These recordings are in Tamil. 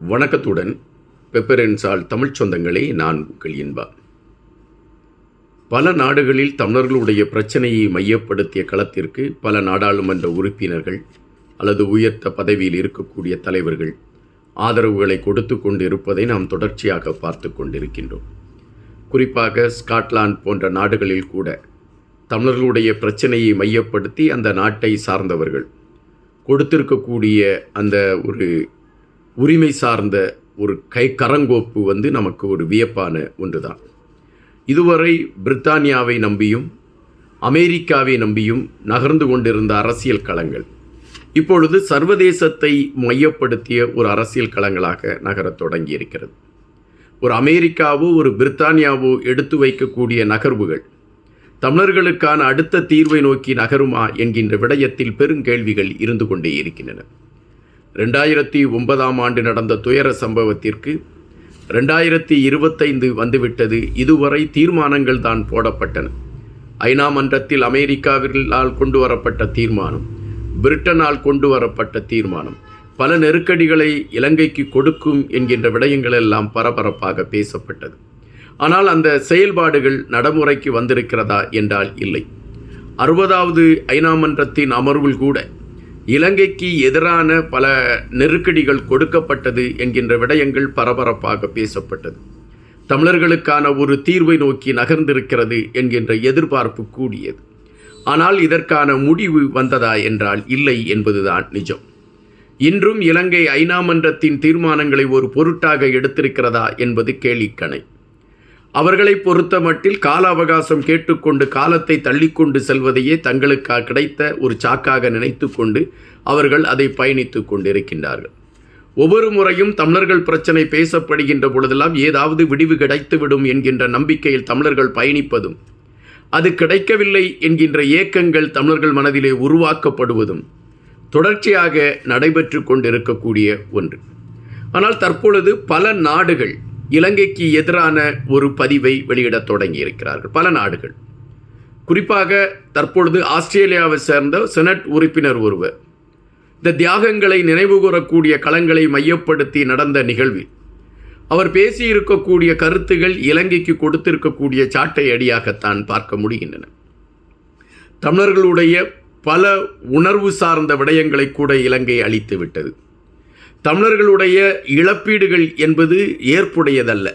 வணக்கத்துடன் பெப்பரென்சால் தமிழ்ச் சொந்தங்களே நான் உங்கள் இன்பா. பல நாடுகளில் தமிழர்களுடைய பிரச்சனையை மையப்படுத்திய களத்திற்கு பல நாடாளுமன்ற உறுப்பினர்கள் அல்லது உயர்த்த பதவியில் இருக்கக்கூடிய தலைவர்கள் ஆதரவுகளை கொடுத்து கொண்டிருப்பதை நாம் தொடர்ச்சியாக பார்த்து கொண்டிருக்கின்றோம். குறிப்பாக ஸ்காட்லாந்து போன்ற நாடுகளில் கூட தமிழர்களுடைய பிரச்சனையை மையப்படுத்தி அந்த நாட்டை சார்ந்தவர்கள் கொடுத்திருக்கக்கூடிய அந்த ஒரு உரிமை சார்ந்த ஒரு கை கரங்கோப்பு வந்து நமக்கு ஒரு வியப்பான ஒன்று தான் இதுவரை பிரித்தானியாவை நம்பியும் அமெரிக்காவை நம்பியும் நகர்ந்து கொண்டிருந்த அரசியல் களங்கள் இப்பொழுது சர்வதேசத்தை மையப்படுத்திய ஒரு அரசியல் களங்களாக நகரத் தொடங்கியிருக்கிறது. ஒரு அமெரிக்காவோ ஒரு பிரித்தானியாவோ எடுத்து வைக்கக்கூடிய நகர்வுகள் தமிழர்களுக்கான அடுத்த தீர்வை நோக்கி நகருமா என்கின்ற விடயத்தில் பெருங்கேள்விகள் இருந்து கொண்டே இருக்கின்றன. ரெண்டாயிரத்தி ஒன்பதாம் ஆண்டு நடந்த துயர சம்பவத்திற்கு ரெண்டாயிரத்தி இருபத்தைந்து வந்துவிட்டது. இதுவரை தீர்மானங்கள் தான் போடப்பட்டன. ஐநா மன்றத்தில் அமெரிக்காவினால் கொண்டு வரப்பட்ட தீர்மானம் பிரிட்டனால் கொண்டு வரப்பட்ட தீர்மானம் பல நெருக்கடிகளை இலங்கைக்கு கொடுக்கும் என்கின்ற விடயங்கள் எல்லாம் பரபரப்பாக பேசப்பட்டது. ஆனால் அந்த செயல்பாடுகள் நடைமுறைக்கு வந்திருக்கிறதா என்றால் இல்லை. அறுபதாவது ஐநா மன்றத்தின் அமர்வில் கூட இலங்கைக்கு எதிரான பல நெருக்கடிகள் கொடுக்கப்பட்டது என்கின்ற விடயங்கள் பரபரப்பாக பேசப்பட்டது. தமிழர்களுக்கான ஒரு தீர்வை நோக்கி நகர்ந்திருக்கிறது என்கின்ற எதிர்பார்ப்பு கூடியது. ஆனால் இதற்கான முடிவு வந்ததா என்றால் இல்லை என்பதுதான் நிஜம். இன்றும் இலங்கை ஐநா மன்றத்தின் தீர்மானங்களை ஒரு பொருட்டாக எடுத்திருக்கிறதா என்பது கேலிக்கணை அவர்களை பொறுத்த மட்டில் கால அவகாசம் கேட்டுக்கொண்டு காலத்தை தள்ளிக்கொண்டு செல்வதையே தங்களுக்கு கிடைத்த ஒரு சாக்காக நினைத்து கொண்டு அவர்கள் அதை பயணித்து கொண்டிருக்கின்றார்கள். ஒவ்வொரு முறையும் தமிழர்கள் பிரச்சனை பேசப்படுகின்ற பொழுதெல்லாம் ஏதாவது விடிவு கிடைத்துவிடும் என்கின்ற நம்பிக்கையில் தமிழர்கள் பயணிப்பதும் அது கிடைக்கவில்லை என்கின்ற ஏக்கங்கள் தமிழர்கள் மனதிலே உருவாக்கப்படுவதும் தொடர்ச்சியாக நடைபெற்று கொண்டிருக்கக்கூடிய ஒன்று. ஆனால் தற்பொழுது பல நாடுகள் இலங்கைக்கு எதிரான ஒரு பதிவை வெளியிடத் தொடங்கியிருக்கிறார்கள் பல நாடுகள். குறிப்பாக தற்பொழுது ஆஸ்திரேலியாவை சேர்ந்த செனட் உறுப்பினர் ஒருவர். இந்த தியாகங்களை நினைவுகூரக்கூடிய களங்களை மையப்படுத்தி நடந்த நிகழ்வில் அவர் பேசியிருக்கக்கூடிய கருத்துகள் இலங்கைக்கு கொடுத்திருக்கக்கூடிய சாட்டை அடியாகத்தான் பார்க்க முடிகின்றன. தமிழர்களுடைய பல உணர்வு சார்ந்த விடயங்களை கூட இலங்கை அளித்து விட்டது தமிழர்களுடைய இழப்பீடுகள் என்பது ஏற்புடையதல்ல.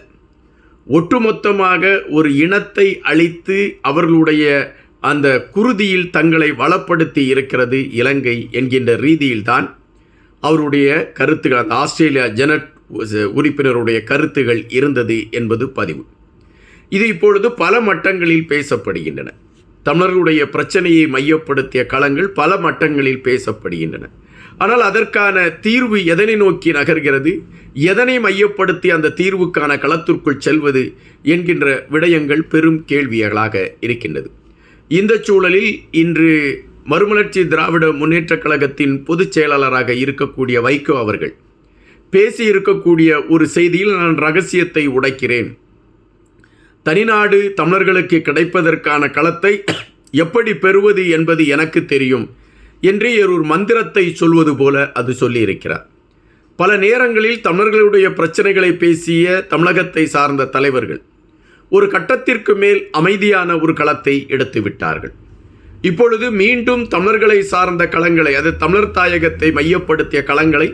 ஒட்டுமொத்தமாக ஒரு இனத்தை அழித்து அவர்களுடைய அந்த குருதியில் தங்களை வளப்படுத்தி இருக்கிறது இலங்கை என்கின்ற ரீதியில்தான் அவருடைய கருத்துக்கள் அந்த ஆஸ்திரேலியா ஜெனட் உறுப்பினருடைய கருத்துகள் இருந்தது என்பது பதிவு. இது இப்பொழுது பல மட்டங்களில் பேசப்படுகின்றன. தமிழர்களுடைய பிரச்சனையை மையப்படுத்திய களங்கள் பல மட்டங்களில் பேசப்படுகின்றன. ஆனால் அதற்கான தீர்வு எதனை நோக்கி நகர்கிறது? எதனை மையப்படுத்தி அந்த தீர்வுக்கான களத்திற்குள் செல்வது என்கின்ற விடயங்கள் பெரும் கேள்விகளாக இருக்கின்றது. இந்த சூழலில் இன்று மறுமலர்ச்சி திராவிட முன்னேற்றக் கழகத்தின் பொதுச் செயலாளராக இருக்கக்கூடிய வைகோ அவர்கள் பேசியிருக்கக்கூடிய ஒரு செய்தியில் நான் ரகசியத்தை உடைக்கிறேன். தனிநாடு தமிழர்களுக்கு கிடைப்பதற்கான களத்தை எப்படி பெறுவது என்பது எனக்கு தெரியும். என்றே ஒரு மந்திரத்தை சொல்வது போல அது சொல்லியிருக்கிறார். பல நேரங்களில் தமிழர்களுடைய பிரச்சனைகளை பேசிய தமிழகத்தை சார்ந்த தலைவர்கள் ஒரு கட்டத்திற்கு மேல் அமைதியான ஒரு களத்தை எடுத்து விட்டார்கள். இப்பொழுது மீண்டும் தமிழர்களை சார்ந்த களங்களை அது தமிழர் தாயகத்தை மையப்படுத்திய களங்களை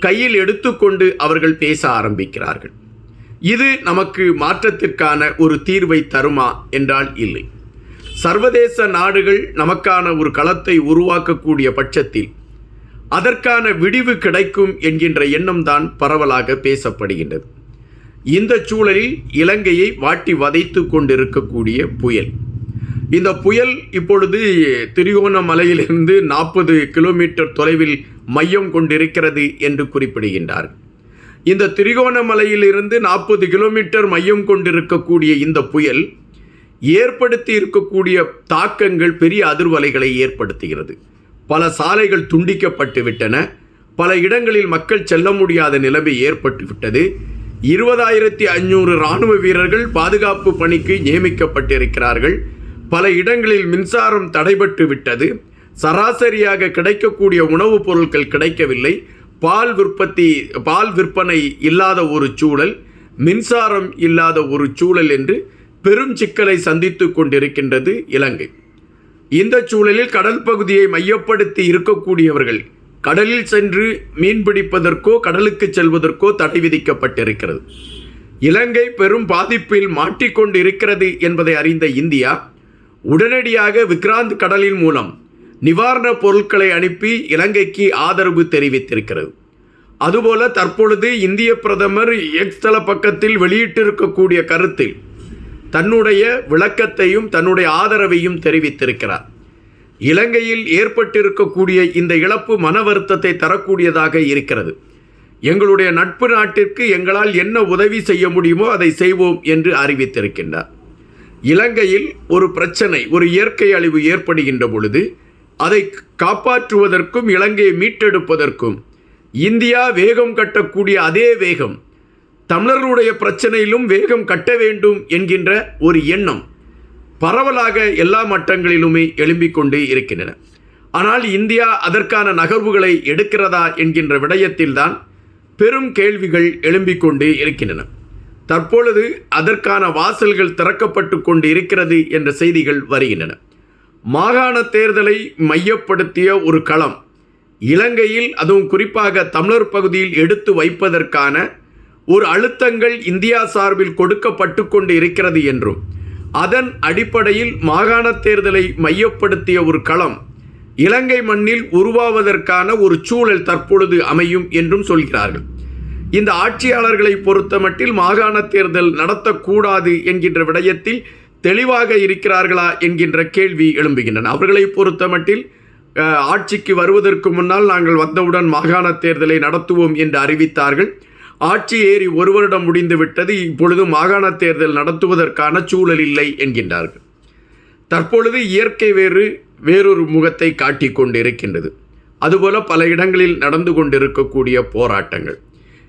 கையில் எடுத்துக்கொண்டு அவர்கள் பேச ஆரம்பிக்கிறார்கள். இது நமக்கு மாற்றத்திற்கான ஒரு தீர்வை தருமா? என்றால் இல்லை. சர்வதேச நாடுகள் நமக்கான ஒரு களத்தை உருவாக்கக்கூடிய பட்சத்தில் அதற்கான விடிவு கிடைக்கும் என்கின்ற எண்ணம்தான் பரவலாக பேசப்படுகின்றது. இந்த சூழலில் இலங்கையை வாட்டி வதைத்து கொண்டிருக்கக்கூடிய புயல். இந்த புயல் இப்பொழுது திரிகோணமலையிலிருந்து நாற்பது கிலோமீட்டர் தொலைவில் மையம் கொண்டிருக்கிறது என்று குறிப்பிடுகின்றார். இந்த திரிகோணமலையிலிருந்து நாற்பது கிலோமீட்டர் மையம் கொண்டிருக்கக்கூடிய இந்த புயல் ஏற்படுத்தி இருக்கக்கூடிய தாக்கங்கள் பெரிய அதிர்வலைகளை ஏற்படுத்துகிறது. பல சாலைகள் துண்டிக்கப்பட்டு விட்டன. பல இடங்களில் மக்கள் செல்ல முடியாத நிலைமை ஏற்பட்டு விட்டது. இருபதாயிரத்தி ஐநூறு இராணுவ வீரர்கள் பாதுகாப்பு பணிக்கு நியமிக்கப்பட்டிருக்கிறார்கள். பல இடங்களில் மின்சாரம் தடைபட்டு விட்டது. சராசரியாக கிடைக்கக்கூடிய உணவுப் பொருட்கள் கிடைக்கவில்லை. பால் உற்பத்தி பால் விற்பனை இல்லாத ஒரு சூழல் மின்சாரம் இல்லாத ஒரு சூழல் என்று பெரும் சிக்கலை சந்தித்து கொண்டிருக்கின்றது இலங்கை. இந்த சூழலில் கடல் பகுதியை மையப்படுத்தி இருக்கக்கூடியவர்கள் கடலில் சென்று மீன்பிடிப்பதற்கோ கடலுக்கு செல்வதற்கோ தடை விதிக்கப்பட்டிருக்கிறது. இலங்கை பெரும் பாதிப்பில் மாட்டிக்கொண்டு இருக்கிறது என்பதை அறிந்த இந்தியா உடனடியாக விக்ராந்த் கடலின் மூலம் நிவாரணப் பொருட்களை அனுப்பி இலங்கைக்கு ஆதரவு தெரிவித்திருக்கிறது. அதுபோல தற்பொழுது இந்திய பிரதமர் எக்ஸ்தல பக்கத்தில் வெளியிட்டிருக்கக்கூடிய கருத்தில் தன்னுடைய விளக்கத்தையும் தன்னுடைய ஆதரவையும் தெரிவித்திருக்கிறார். இலங்கையில் ஏற்பட்டிருக்கக்கூடிய இந்த இழப்பு மன வருத்தத்தை தரக்கூடியதாக இருக்கிறது. எங்களுடைய நட்பு நாட்டிற்கு எங்களால் என்ன உதவி செய்ய முடியுமோ அதை செய்வோம் என்று அறிவித்திருக்கின்றார். இலங்கையில் ஒரு பிரச்சனை ஒரு இயற்கை அழிவு ஏற்படுகின்ற பொழுது அதை காப்பாற்றுவதற்கும் இலங்கையை மீட்டெடுப்பதற்கும் இந்தியா வேகம் கட்டக்கூடிய அதே வேகம் தமிழர்களுடைய பிரச்சனையிலும் வேகம் கட்ட வேண்டும் என்கின்ற ஒரு எண்ணம் பரவலாக எல்லா மட்டங்களிலுமே எழும்பிக் கொண்டே இருக்கின்றன. ஆனால் இந்தியா அதற்கான நகர்வுகளை எடுக்கிறதா என்கின்ற விடயத்தில்தான் பெரும் கேள்விகள் எழும்பிக் கொண்டே இருக்கின்றன. தற்பொழுது அதற்கான வாசல்கள் திறக்கப்பட்டு கொண்டு இருக்கிறது என்ற செய்திகள் வருகின்றன. மாகாண தேர்தலை மையப்படுத்திய ஒரு களம் இலங்கையில் அதுவும் குறிப்பாக தமிழர் பகுதியில் எடுத்து வைப்பதற்கான ஒரு அழுத்தங்கள் இந்தியா சார்பில் கொடுக்கப்பட்டு கொண்டு இருக்கிறது என்றும் அதன் அடிப்படையில் மாகாண தேர்தலை மையப்படுத்திய ஒரு களம் இலங்கை மண்ணில் உருவாவதற்கான ஒரு சூழல் தற்பொழுது அமையும் என்றும் சொல்கிறார்கள். இந்த ஆட்சியாளர்களை பொறுத்தமட்டில் மாகாண தேர்தல் நடத்தக்கூடாது என்கின்ற விடயத்தில் தெளிவாக இருக்கிறார்களா என்கின்ற கேள்வி எழும்புகின்றன. அவர்களை பொறுத்தமட்டில் ஆட்சிக்கு வருவதற்கு முன்னால் நாங்கள் வந்தவுடன் மாகாண தேர்தலை நடத்துவோம் என்று அறிவித்தார்கள். ஆட்சி ஏறி ஒரு வருடம் முடிந்து விட்டது இப்பொழுது மாகாண தேர்தல் நடத்துவதற்கான சூழல் இல்லை என்கின்றார்கள். தற்பொழுது இயற்கை வேறு வேறொரு முகத்தை காட்டிக் கொண்டிருக்கின்றது. அதுபோல பல இடங்களில் நடந்து கொண்டிருக்கக்கூடிய போராட்டங்கள்.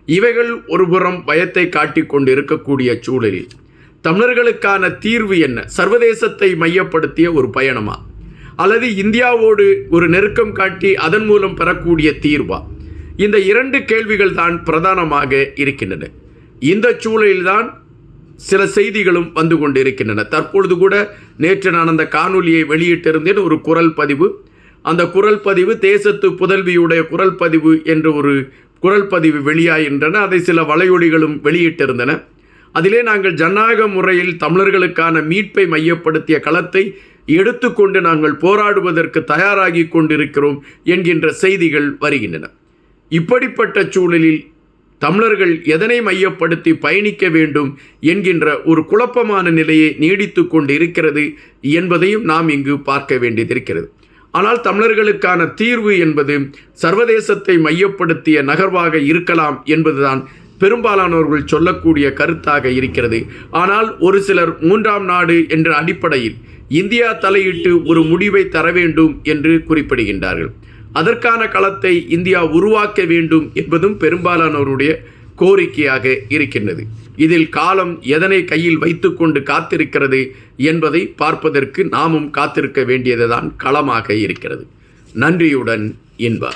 இவைகள் ஒருபுறம் பயத்தை காட்டிக் கொண்டிருக்கக்கூடிய சூழலில். தமிழர்களுக்கான தீர்வு என்ன? சர்வதேசத்தை மையப்படுத்திய ஒரு பயணமா? அல்லது இந்தியாவோடு ஒரு நெருக்கம் காட்டி அதன் மூலம் பெறக்கூடிய தீர்வா? இந்த இரண்டு கேள்விகள் தான் பிரதானமாக இருக்கின்றன. இந்த சூழலில்தான் சில செய்திகளும் வந்து கொண்டிருக்கின்றன. தற்பொழுது கூட நேற்று நான் அந்த காணொலியை வெளியிட்டிருந்தேன் ஒரு குரல் பதிவு. அந்த குரல் பதிவு தேசத்து புதல்வியுடைய குரல் பதிவு என்ற ஒரு குரல் பதிவு வெளியாகின்றன. அதை சில வலையொலிகளும் வெளியிட்டிருந்தன. அதிலே நாங்கள் ஜனநாயக முறையில் தமிழர்களுக்கான மீட்பை மையப்படுத்திய களத்தை எடுத்துக்கொண்டு நாங்கள் போராடுவதற்கு தயாராகி கொண்டிருக்கிறோம் என்கின்ற செய்திகள் வருகின்றன. இப்படிப்பட்ட சூழலில் தமிழர்கள் எதனை மையப்படுத்தி பயணிக்க வேண்டும் என்கின்ற ஒரு குழப்பமான நிலையை நீடித்து கொண்டிருக்கிறது என்பதையும் நாம் இங்கு பார்க்க வேண்டியதிருக்கிறது ஆனால் தமிழர்களுக்கான தீர்வு என்பது சர்வதேசத்தை மையப்படுத்திய நகர்வாக இருக்கலாம் என்பதுதான் பெரும்பாலானவர்கள் சொல்லக்கூடிய கருத்தாக இருக்கிறது. ஆனால் ஒரு சிலர் மூன்றாம் நாடு என்ற அடிப்படையில் இந்தியா தலையிட்டு ஒரு முடிவை தர வேண்டும் என்று குறிப்பிடுகின்றார்கள். அதற்கான களத்தை இந்தியா உருவாக்க வேண்டும் என்பதும் பெரும்பாலானோருடைய கோரிக்கையாக இருக்கின்றது. இதில் காலம் எதனை கையில் வைத்துக்கொண்டு காத்திருக்கிறது என்பதை பார்ப்பதற்கு நாமும் காத்திருக்க வேண்டியதுதான் களமாக இருக்கிறது. நன்றியுடன் இன்பா.